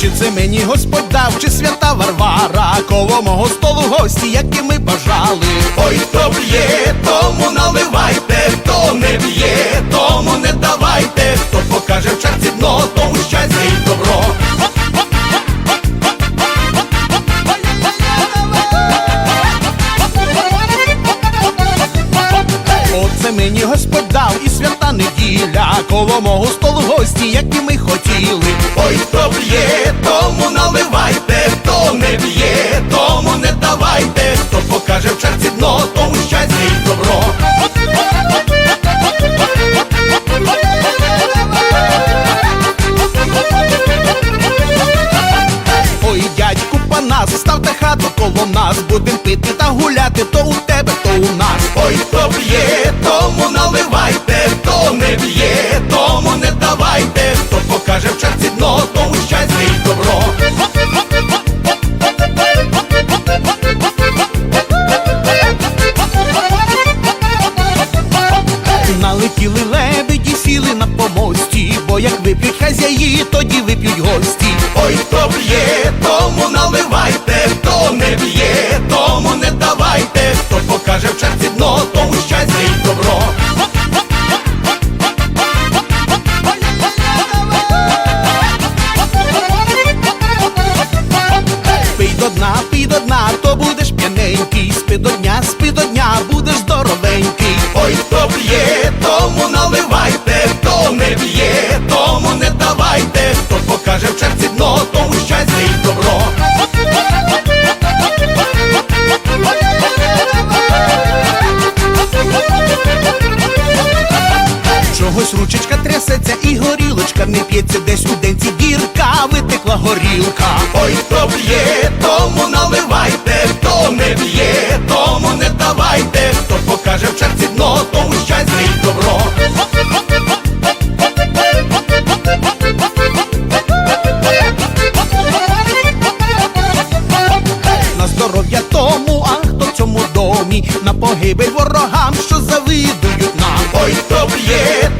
Чи це мені Господь дав, чи свята Варвара, коло мого столу гості, які ми бажали. Ой, то б'є, тому коло мого столу гості, які ми хотіли. Ой, хто б'є, тому наливайте, хто не б'є, тому не давайте, хто покаже в черці дно, тому щастя і добро. Ой, дядьку панас, ставте хату коло нас, будем пити та гуляти, то у тебе, то у нас. Ой, хто б'є, тому хазяї, тоді вип'ють гості. Ой, хто б'є, тому наливайте, хто не б'є, тому не давайте, хто покаже в черці дно, тому щастя і добро. Пий до дна, пий до то будеш п'яненький, спи до дня, спи до дня, будеш здоровенький. Ой, хто б'є, тому горілочка не п'ється десь у денці дірка, витекла горілка. Ой, хто б'є, тому наливайте, хто не б'є, тому не давайте, хто покаже в черці дно, тому щастя і добро. На здоров'я тому, а хто цьому домі, на погибель ворогам, що завидують нам. Ой, хто б'є,